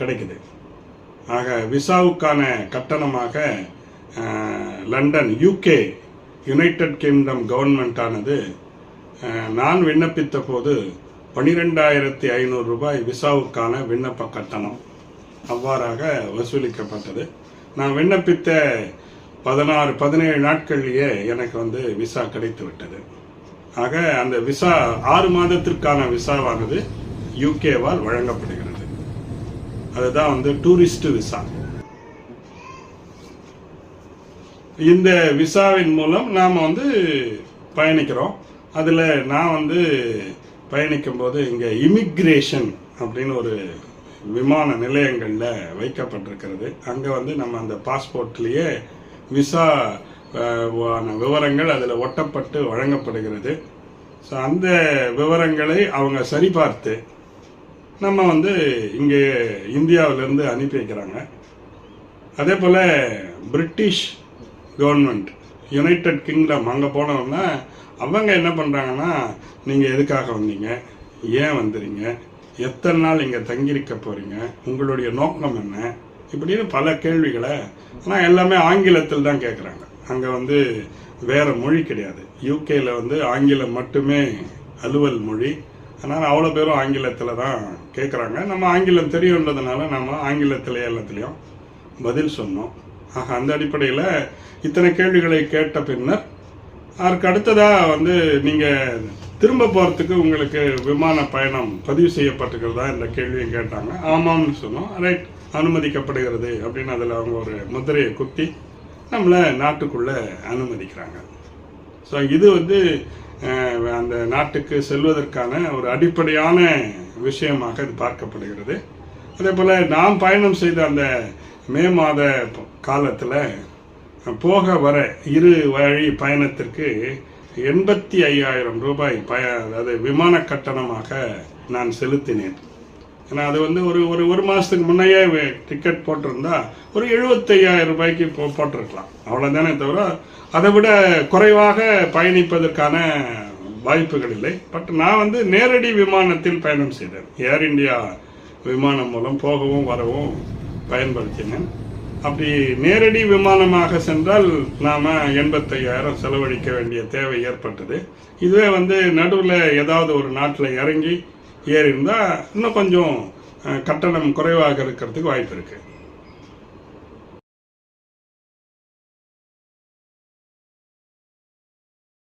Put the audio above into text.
கிடைக்குது. ஆக விசாவுக்கான கட்டணமாக லண்டன் யூகே யுனைடெட் கிங்டம் கவர்மெண்ட்டானது நான் விண்ணப்பித்த போது பனிரெண்டாயிரத்தி ஐநூறு ரூபாய் விசாவுக்கான விண்ணப்ப கட்டணம் அவ்வாறாக வசூலிக்கப்பட்டது. நான் விண்ணப்பித்த பதினாறு பதினேழு நாட்கள்லேயே எனக்கு வந்து விசா கிடைத்து விட்டது ஆக அந்த விசா ஆறு மாதத்திற்கான விசாவானது யூகேவால் வழங்கப்படுகிறது. அதுதான் வந்து டூரிஸ்ட் விசா இந்த விசாவின் மூலம் நாம் வந்து பயணிக்கிறோம். அதில் நான் வந்து பயணிக்கும்போது இங்கே இமிக்ரேஷன் அப்படின்னு ஒரு விமான நிலையங்களில் வைக்கப்பட்டிருக்கிறது. அங்கே வந்து நம்ம அந்த பாஸ்போர்ட்லேயே விசா ஆன விவரங்கள் அதில் ஒட்டப்பட்டு வழங்கப்படுகிறது. ஸோ அந்த விவரங்களை அவங்க சரிபார்த்து நம்ம வந்து இங்கே இந்தியாவிலேருந்து அனுப்பி வைக்கிறாங்க. அதே போல் பிரிட்டிஷ் கவர்மெண்ட் யுனைடெட் கிங்டம் அங்கே போனோம்னா அவங்க என்ன பண்ணுறாங்கன்னா நீங்கள் எதுக்காக வந்தீங்க? ஏன் வந்துறீங்க எத்தனை நாள் இங்கே தங்கியிருக்க போகிறீங்க உங்களுடைய நோக்கம் என்ன? இப்படின்னு பல கேள்விகளை ஆனால் எல்லாமே ஆங்கிலத்தில் தான் கேட்குறாங்க அங்கே வந்து வேறு மொழி கிடையாது. யூகேயில் வந்து ஆங்கிலம் மட்டுமே அலுவல் மொழி. அதனால் அவ்வளோ பேரும் ஆங்கிலத்தில் தான் கேட்குறாங்க நம்ம ஆங்கிலம் தெரியுன்றதுனால நம்ம ஆங்கிலத்திலே எல்லாத்துலேயும் பதில் சொன்னோம். ஆக அந்த அடிப்படையில் இத்தனை கேள்விகளை கேட்ட பின்னர் அதற்கு அடுத்ததாக வந்து நீங்கள் திரும்ப போகிறதுக்கு உங்களுக்கு விமான பயணம் பதிவு செய்யப்பட்டிருக்கிறதா? இந்த கேள்வியும் கேட்டாங்க. ஆமாம்னு சொன்னோம். ரைட் அனுமதிக்கப்படுகிறது அப்படின்னு அதில் அவங்க ஒரு முதிரையை குத்தி நம்மளை நாட்டுக்குள்ளே அனுமதிக்கிறாங்க. ஸோ இது வந்து அந்த நாட்டுக்கு செல்வதற்கான ஒரு அடிப்படையான விஷயமாக இது பார்க்கப்படுகிறது. அதே போல் நாம் பயணம் செய்த அந்த மே மாத காலத்தில் போக வர இரு வழி பயணத்திற்கு எண்பத்தி ஐயாயிரம் ரூபாய் பய அதாவது விமான கட்டணமாக நான் செலுத்தினேன். ஏன்னா அது வந்து ஒரு ஒரு ஒரு மாதத்துக்கு முன்னையே டிக்கெட் போட்டிருந்தா ஒரு எழுபத்தையாயிரம் ரூபாய்க்கு போ போட்டிருக்கலாம். அவ்வளோதானே தவிர அதை விட குறைவாக பயணிப்பதற்கான வாய்ப்புகள் இல்லை. பட் நான் வந்து நேரடி விமானத்தில் பயணம் செய்தேன். ஏர் இண்டியா விமானம் மூலம் போகவும் வரவும் பயன்படுத்தினேன். அப்படி நேரடி விமானமாக சென்றால் நாம் எண்பத்தையாயிரம் செலவழிக்க வேண்டிய தேவை ஏற்பட்டது. இதுவே வந்து நடுவில் ஏதாவது ஒரு நாட்டில் இறங்கி ஏறி இருந்தால் இன்னும் கொஞ்சம் கட்டணம் குறைவாக இருக்கிறதுக்கு வாய்ப்பு இருக்குது